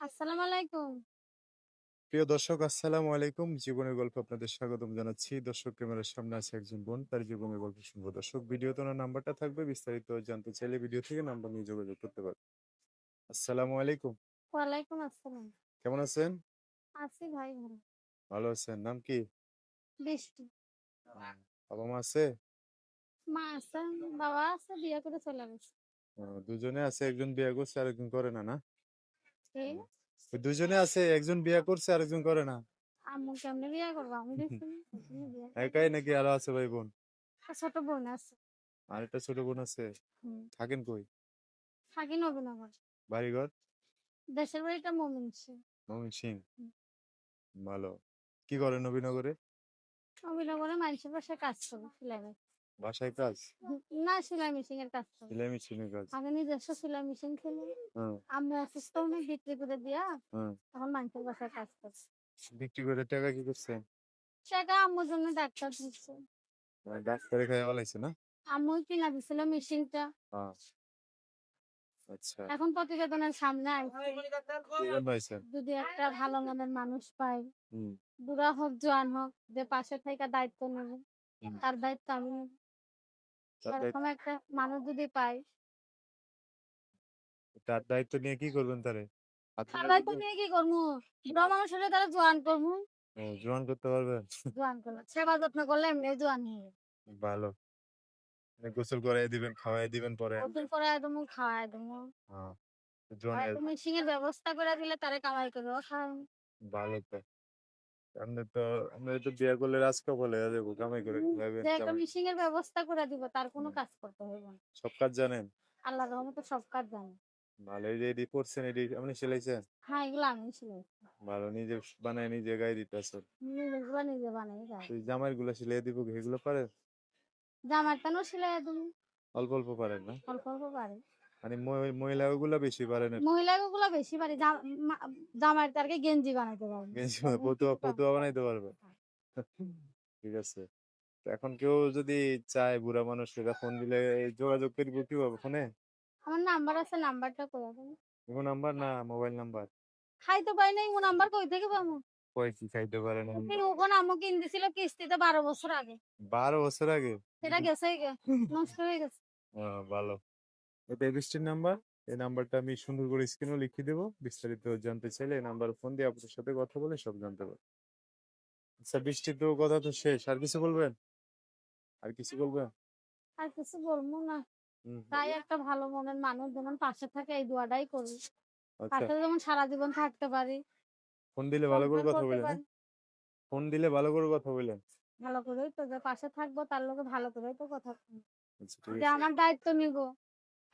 আসসালামু আলাইকুম। প্রিয় দর্শক আসসালামু আলাইকুম। জীবনের গল্প আপনাদের স্বাগতম জানাচ্ছি। দর্শক ক্যামেরার সামনে আছে একজন বোন। তার জীবনের গল্প শুনব। দর্শক ভিডিওতে ওনার নাম্বারটা থাকবে। বিস্তারিত জানতে চাইলে ভিডিও থেকে নাম্বার নিয়ে যোগাযোগ করতে পারবেন আসসালামু আলাইকুম। ওয়ালাইকুম আসসালাম। কেমন আছেন? আছি ভাই ভালো। ভালো আছেন। নাম কি? বৃষ্টি। বাবা মা আছে? মা আছে, বাবা আছে, বিয়ে করে চলে গেছে। দুজনে আছে। একজন বিয়ে করছে আরেকজন করে না না? দুজনে আছে একজন বিয়ে করছে আর একজন করে না আম্মু কেমনে বিয়ে করব? আমি দেখছি। একাই নাকি আরও আছে ভাই বোন একটা ছোট বোন আছে। আর একটা ছোট বোন আছে। থাকেন কই থাকি নবীনগর। বাড়িঘর দেশের বাড়িটা মমিনসি। মমিন সিং ভালো কি করেন নবীনগরে নবীনগরে মানুষের বাসায় কাজ করে। বাসায় কাজ? না সেলাই মেশিন এর কাজ। সেলাই মেশিনের কাজ। আগে নিজস্ব সেলাই মেশিন অসুস্থ বিক্রি করে দিয়া এখন মানুষের বাসায় কাজ করছে। বিক্রি করে টাকা কি করছেন সেটা আম্মুর জন্য ডাক্তার দিচ্ছে। ডাক্তারে খাই বলাইছে না? আম্মু কিনা দিছিল মেশিনটা। আচ্ছা। এখন প্রতিবেদনের সামনে আইছে। যদি একটা ভালো মনের মানুষ পাই বুড়া হোক জোয়ান হোক যে পাশে থেকে দায়িত্ব নেবে। তার দায়িত্ব আমি এরকম একটা মানুষ যদি পাই তার দায়িত্ব নিয়ে কি করবেন তারে তার দায়িত্ব নিয়ে কি করব? বুড়া মানুষ হলে তারা জোয়ান করব। জোয়ান করতে পারবেন জোয়ান করব। সেবা যত্ন করলে এমনি জোয়ান হয়ে ভালো। মানে গোসল করাই দিবেন খাওয়াই দিবেন পরে। ওষুধ করে একদম খাওয়াই দেবো। তুমি সিংহের ব্যবস্থা করে দিলে তারে কামাই করে খাওয়াই ভালো তো। আপনি তো আপনি তো বিয়ে করলে রাজকা বলে যাব কামাই করে খাওয়াবেন, যে একটা কামাই- এর ব্যবস্থা করে দিব তার কোনো কাজ করতে হবে না। সব কাজ জানেন? আল্লাহ রহমতে সব কাজ জানে। ভালো এই যে এডি আপনি সেলাইছেন? হ্যাঁ এগুলো আমি ভালো নিজে বানায় নিজে গায়ে দিতেছেন। নিজে নিজে বানাই যায়। তুই জামাই গুলা সিলাই দিব এগুলো জামার টানো সিলাই তুমি অল্প অল্প পারেন না? অল্প অল্প পারে মানে মহি- মহিলা ওগুলা বেশি পারেন আর কি। মহিলা গুলো বেশি পারে জাম- জামার তারকে গেঞ্জি বানাইতে পারবে। গেঞ্জি ফতুয়া ফতুয়া বানাইতে পারবে। ঠিক আছে। এখন কেউ যদি চায় বুড়া মানুষ ফোন দিলে যোগাযোগ করব কীভাবে ফোনে? আমার নাম্বার আছে নাম্বারটা করে দেন কোনো নাম্বার? না মোবাইল নাম্বার। খাইতে পাই নাই ও নাম্বার কই থেকে পাবো? কয় কি খাইতে পারে না? ওখানে আম্মু কিন দিছিল কিস্তিতে বারো বছর আগে। বারো বছর আগে? সেটা গেছে নষ্ট হয়ে গেছে। ভালো। বৃষ্টির নাম্বার এই নাম্বারটা আমি সুন্দর করে স্ক্রিনও লিখে দেবো। বিস্তারিত জানতে চাইলে এই নাম্বার ফোন দিয়ে আপনার সাথে কথা বলে সব জানতে পারবেন আচ্ছা বৃষ্টির তো কথা তো শেষ। আর কিছু বলবেন? আর কিছু বলবেন? আর কিছু বলব না। তাই একটা ভালো মনের মানুষ যেমন পাশে থাকে এই দোয়াটাই করি। আচ্ছা। পাশে যেমন সারা জীবন থাকতে পারি। ফোন দিলে ভালো করে কথা বলেন? ফোন দিলে ভালো করে কথা বলেন। ভালো করেই তো যে পাশে থাকব তার লোকে ভালো করেই তো কথা। আচ্ছা যে আমার দায়িত্ব নিব।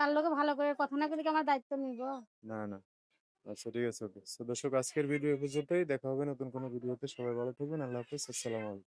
তার লোকে ভালো করে কথা না করে আমার দায়িত্ব নিব। না না। আচ্ছা ঠিক আছে, ওকে। দর্শক, আজকের ভিডিও পর্যন্তই। দেখা হবে নতুন কোনো ভিডিওতে। সবাই ভালো থাকবেন। আল্লাহ হাফিজ। আসসালামু আলাইকুম।